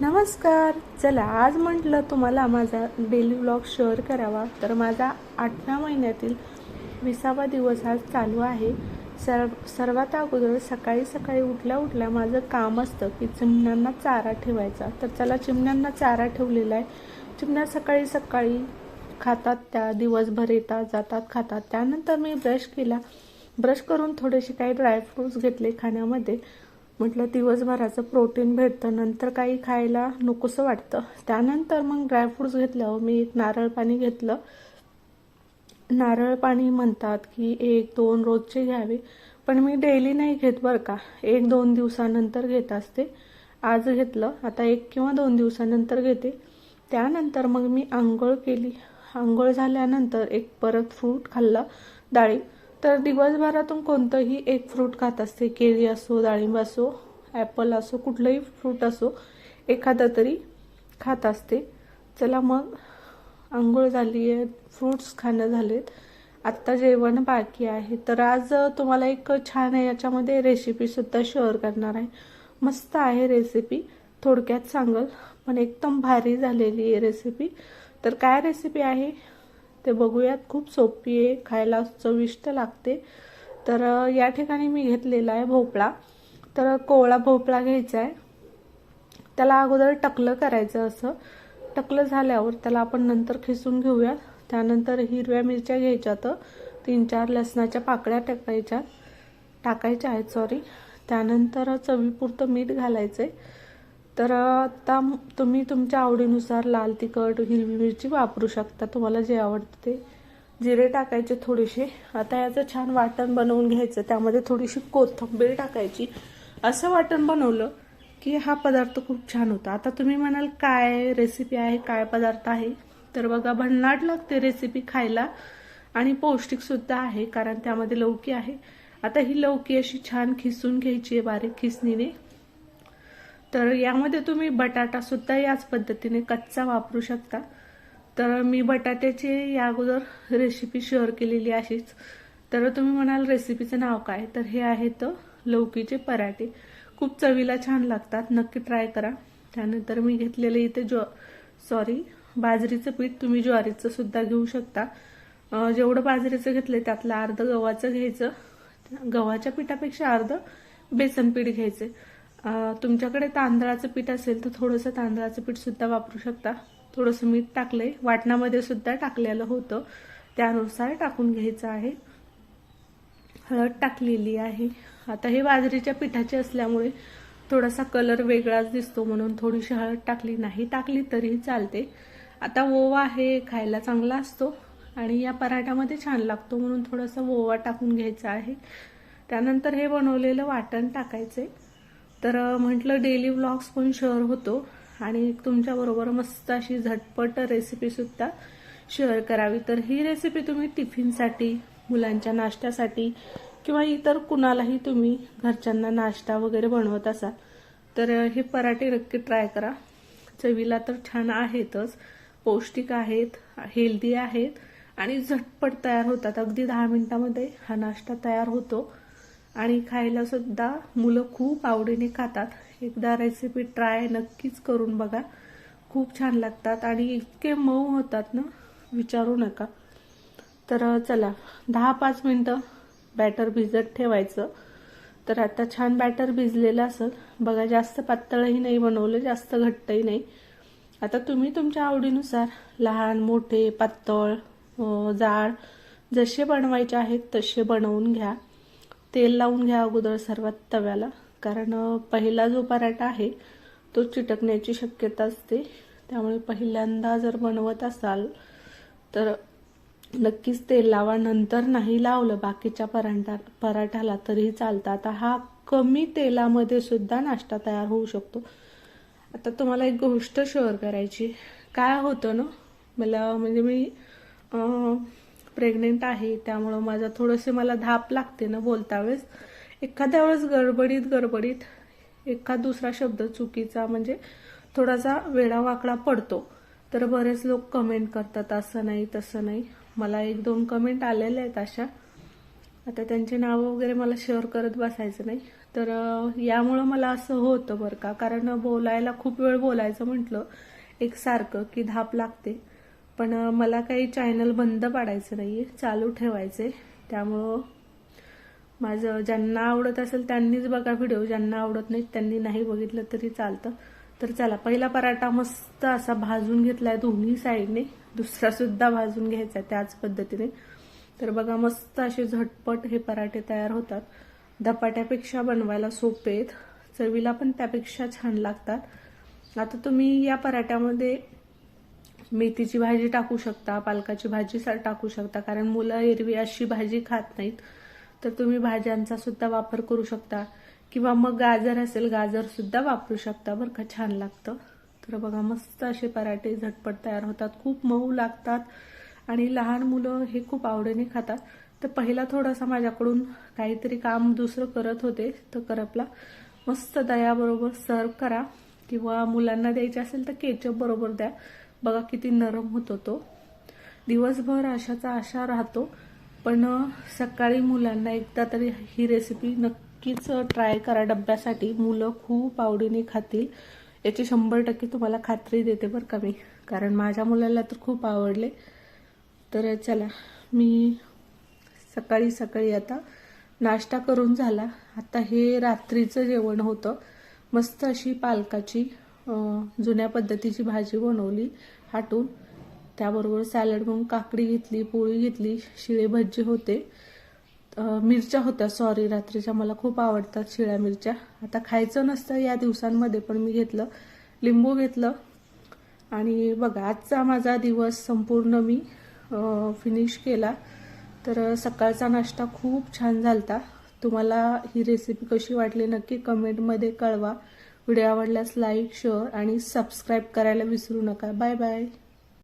नमस्कार. चला आज म्हटलं तुम्हाला माझा डेली व्लॉग शेअर करावा. तर माझा आठव्या महिन्यातील विसावा दिवस आज चालू आहे. सर्व सर्वात अगोदर सकाळी सकाळी उठल्या उठल्या माझं काम असतं की चिमण्यांना चारा ठेवायचा. तर चला चिमण्यांना चारा ठेवलेला आहे. चिमण्या सकाळी सकाळी खातात त्या दिवसभर येतात जातात खातात. त्यानंतर मी ब्रश केला. ब्रश करून थोडेसे काही ड्रायफ्रूट्स घेतले खाण्यामध्ये. म्हटलं दिवसभराचं प्रोटीन भेटतं नंतर काही खायला नकोसं वाटतं. त्यानंतर मग ड्रायफ्रूट्स घेतल्यावर मी एक नारळ पाणी घेतलं. नारळ पाणी म्हणतात की एक दोन रोजचे घ्यावे. पण मी डेली नाही घेत बरं का. एक दोन दिवसानंतर घेत असते. आज घेतलं आता एक किंवा दोन दिवसानंतर घेते. त्यानंतर मग मी आंघोळ केली. आंघोळ झाल्यानंतर एक परत फ्रूट खाल्ला डाळी. तर दिवसभरातून कोणतंही एक फ्रूट खात असते. केळी असो डाळिंब असो ॲपल असो कुठलंही फ्रूट असो एखादं तरी खात असते. चला मग आंघोळ झाली आहे फ्रूट्स खाणं झालेत. आत्ता जेवण बाकी आहे. तर आज तुम्हाला एक छान आहे याच्यामध्ये रेसिपीसुद्धा शेअर करणार आहे. मस्त आहे रेसिपी थोडक्यात सांगल पण एकदम भारी झालेली आहे रेसिपी तर काय रेसिपी आहे? ते बघूयात. खूप सोपी आहे. खायला चविष्ट लागते. तर या ठिकाणी मी घेतलेला आहे भोपळा. तर कोवळा भोपळा घ्यायचा आहे. त्याला अगोदर टकलं करायचं असं. टकलं झाल्यावर त्याला आपण नंतर खिसून घेऊया त्यानंतर हिरव्या मिरच्या घ्यायच्या तर तीन चार लसणाच्या पाकळ्या टाकायच्या टाकायच्या आहेत सॉरी त्यानंतर चवीपुरतं मीठ घालायचं आहे तर आता तुम्ही तुमच्या आवडीनुसार लाल तिखट हिरवी मिरची वापरू शकता. तुम्हाला जे आवडतं ते जिरे टाकायचे थोडेसे. आता याचं छान वाटण बनवून घ्यायचं. त्यामध्ये थोडीशी कोथिंबीर टाकायची. असं वाटण बनवलं की हा पदार्थ खूप छान होता. आता तुम्ही म्हणाल काय रेसिपी आहे काय पदार्थ आहे? तर बघा भन्नाट लागते रेसिपी खायला. आणि पौष्टिकसुद्धा आहे कारण त्यामध्ये लौकी आहे. आता ही लौकी अशी छान खिसून घ्यायची आहे बारीक खिसणीने. तर यामध्ये तुम्ही बटाटा सुद्धा याच पद्धतीने कच्चा वापरू शकता. तर मी बटाट्याची या अगोदर रेसिपी शेअर केलेली अशीच. तर तुम्ही म्हणाल रेसिपीचं नाव काय? तर हे आहेत लौकीचे पराठे. खूप चवीला छान लागतात. नक्की ट्राय करा. त्यानंतर मी घेतलेले इथे ज्व सॉरी बाजरीचं पीठ तुम्ही ज्वारीचं सुद्धा घेऊ शकता. जेवढं बाजरीचं घेतलं त्यातलं अर्ध गव्हाचं घ्यायचं. गव्हाच्या पिठापेक्षा अर्ध बेसन पीठ घ्यायचं तुमच्याकडे तांदळाचं पीठ असेल तर थोडंसं तांदळाचं पीठ सुद्धा वापरू शकता. थोडंसं मीठ टाकलंय. वाटणामध्ये सुद्धा टाकलेलं होतं. त्यानुसार टाकून घ्यायचं आहे. हळद टाकलेली आहे. आता हे बाजरीच्या पिठाचे असल्यामुळे थोडासा कलर वेगळाच दिसतो म्हणून थोडीशी हळद टाकली. नाही टाकली तरीही चालते. आता ओवा हे खायला चांगला असतो आणि या पराठ्यामध्ये छान लागतो म्हणून थोडासा ओवा टाकून घ्यायचा आहे. त्यानंतर हे बनवलेलं वाटण टाकायचं आहे तर म्हटलं डेली व्लॉग्स पण शेअर होतो. आणि तुमच्याबरोबर मस्त अशी झटपट रेसिपीसुद्धा शेअर करावी. तर ही रेसिपी तुम्ही टिफिनसाठी मुलांच्या नाश्त्यासाठी किंवा इतर कुणालाही तुम्ही घरच्यांना नाश्ता वगैरे बनवत असाल तर हे पराठे नक्की ट्राय करा. चवीला तर छान आहेतच पौष्टिक आहेत हेल्दी आहेत आणि झटपट तयार होतात. अगदी दहा मिनिटामध्ये हा नाश्ता तयार होतो. आणि खायला सुद्धा मुलं खूप आवडीने खातात. एकदा रेसिपी ट्राय नक्कीच करून बघा. खूप छान लागतात आणि इतके मऊ होतात ना विचारू नका. तर चला दहा पाच मिनटं बॅटर भिजत ठेवायचं. तर आता छान बॅटर भिजलेलं असेल. बघा जास्त पातळही नाही बनवलं जास्त घट्टही नाही. आता तुम्ही तुमच्या आवडीनुसार लहान मोठे पातळ जाड जसे बनवायचे आहेत तसे बनवून घ्या. तेल लावून घ्या अगोदर सर्वात तव्याला. कारण पहिला जो पराठा आहे तो चिटकण्याची शक्यता असते. त्यामुळे पहिल्यांदा जर बनवत असाल तर नक्कीच तेल लावा. नंतर नाही लावलं बाकीच्या पराठा पराठाला तरीही चालतं. आता हा कमी तेलामध्ये सुद्धा नाश्ता तयार होऊ शकतो. आता तुम्हाला एक गोष्ट शेअर करायची. काय होतं ना मला म्हणजे मी प्रेग्नेंट आहे त्यामुळं माझा थोडंसं मला धाप लागते ना बोलता वेळेस. एखाद्या वेळेस गडबडीत गडबडीत एखाद दुसरा शब्द चुकीचा म्हणजे थोडासा वेडावाकडा पडतो. तर बरेच लोक कमेंट करतात असं नाही तसं नाही. मला एक दोन कमेंट आलेले आहेत अशा. आता त्यांचे नावं वगैरे मला शेअर करत बसायचं नाही. तर यामुळं मला असं होतं बरं का. कारण बोलायला खूप वेळ बोलायचं म्हटलं एक सारखं की धाप लागते. पण मला काही चॅनल बंद पाडायचं नाही चालू ठेवायचे. त्यामुळं माझं ज्यांना आवडत असेल त्यांनीच बघा व्हिडिओ ज्यांना आवडत नाही त्यांनी नाही बघितलं तरी चालतं. तर चला पहिला पराठा मस्त असा भाजून घेतलाय दोन्ही साईडने. दुसरा सुद्धा भाजून घ्यायचा त्याच पद्धतीने. तर बघा मस्त असे झटपट हे पराठे तयार होतात. धपाट्यापेक्षा बनवायला सोपे आहेत. चवीला पण त्यापेक्षा छान लागतात. आता तुम्ही या पराठ्यामध्ये मेथीची भाजी टाकू शकता पालकाची भाजी टाकू शकता कारण मुलं एरवी अशी भाजी खात नाहीत. तर तुम्ही भाज्यांचा सुद्धा वापर करू शकता. किंवा मग गाजर असेल गाजर सुद्धा वापरू शकता बरं का? छान लागतं. तर बघा मस्त असे पराठे झटपट तयार होतात. खूप मऊ लागतात आणि लहान मुलं हे खूप आवडीने खातात. तर पहिला थोडासा माझ्याकडून काहीतरी काम दुसरं करत होते तर करपला. मस्त दयाबरोबर सर्व करा. किंवा मुलांना द्यायचे असेल तर केचप बरोबर द्या. बघा किती नरम होतो तो. दिवसभर अशाचा आशा राहतो पण सकाळी मुलांना एकदा तरी ही रेसिपी नक्कीच ट्राय करा डब्यासाठी. मुलं खूप आवडीने खातील. याची शंभर टक्के तुम्हाला खात्री देते बरं का मी. कारण माझ्या मुलाला तर खूप आवडले. तर चला मी सकाळी सकाळी आता नाश्ता करून झाला. आता हे रात्रीचं जेवण होतं. मस्त अशी पालकाची जुन्या पद्धतीची भाजी बनवली हाटून. त्याबरोबर सॅलड म्हणून काकडी घेतली पोळी घेतली शिळे भज्जे होते. मिरच्या होत्या सॉरी रात्रीच्या मला खूप आवडतात शिळ्या मिरच्या. आता खायचं नसतं या दिवसांमध्ये पण मी घेतलं. लिंबू घेतलं. आणि बघा आजचा माझा दिवस संपूर्ण मी फिनिश केला. तर सकाळचा नाश्ता खूप छान झालता. तुम्हाला ही रेसिपी कशी वाटली नक्की कमेंटमध्ये कळवा. व्हिडिओ आवडल्यास लाईक शेअर आणि सबस्क्राईब करायला विसरू नका. Bye bye.